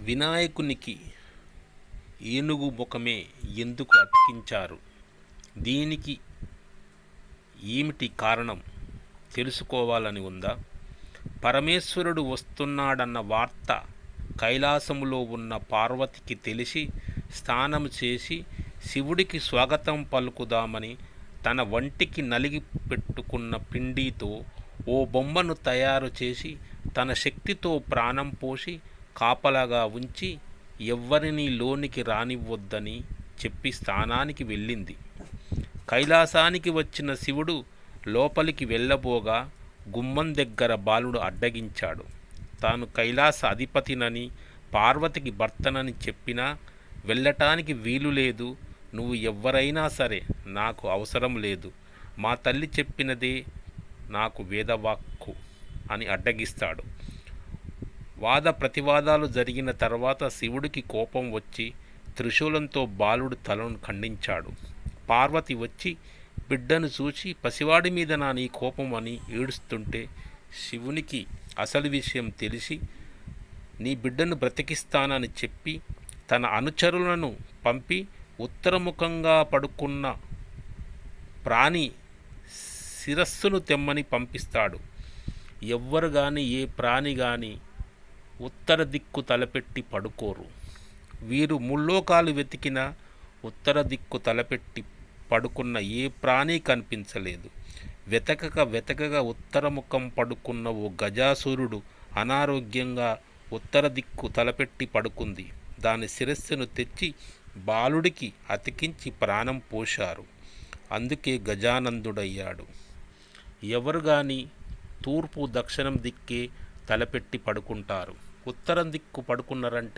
వినాయకునికి ఏనుగు ముఖమే ఎందుకు అతికించారు? దీనికి ఏమిటి కారణం? తెలుసుకోవాలని ఉందా? పరమేశ్వరుడు వస్తున్నాడన్న వార్త కైలాసములో ఉన్న పార్వతికి తెలిసి స్నానం చేసి శివుడికి స్వాగతం పలుకుదామని తన వంటికి నలిగి పెట్టుకున్న పిండితో ఓ బొమ్మను తయారు చేసి తన శక్తితో ప్రాణం పోసి కాపలాగా ఉంచి ఎవ్వరినీ లోనికి రానివ్వొద్దని చెప్పి స్థానానికి వెళ్ళింది. కైలాసానికి వచ్చిన శివుడు లోపలికి వెళ్ళబోగా గుమ్మం దగ్గర బాలుడు అడ్డగించాడు. తాను కైలాస అధిపతినని పార్వతికి భర్తనని చెప్పినా వెళ్ళటానికి వీలు లేదు. నువ్వు ఎవ్వరైనా సరే నాకు అవసరం లేదు. మా తల్లి చెప్పినదే నాకు వేదవాక్కు అని అడ్డగిస్తాడు. వాద ప్రతివాదాలు జరిగిన తర్వాత శివుడికి కోపం వచ్చి త్రిశూలంతో బాలుడు తలను ఖండించాడు. పార్వతి వచ్చి బిడ్డను చూచి పసివాడి మీద నా నీ కోపం అని ఏడుస్తుంటే శివునికి అసలు విషయం తెలిసి నీ బిడ్డను బ్రతికిస్తానని చెప్పి తన అనుచరులను పంపి ఉత్తరముఖంగా పడుకున్న ప్రాణి శిరస్సును తెమ్మని పంపిస్తాడు. ఎవ్వరు కానీ ఏ ప్రాణి కానీ ఉత్తర దిక్కు తలపెట్టి పడుకోరు. వీరు ముల్లోకాలు వెతికిన ఉత్తర దిక్కు తలపెట్టి పడుకున్న ఏ ప్రాణి కనిపించలేదు. వెతకక వెతకగా ఉత్తరముఖం పడుకున్న ఓ గజాసురుడు అనారోగ్యంగా ఉత్తర దిక్కు తలపెట్టి పడుకుంది. దాని శిరస్సును తెచ్చి బాలుడికి అతికించి ప్రాణం పోశారు. అందుకే గజానందుడయ్యాడు. ఎవరు కానీ తూర్పు దక్షిణం దిక్కే తలపెట్టి పడుకుంటారు. ఉత్తరం దిక్కు పడుకున్నారంటే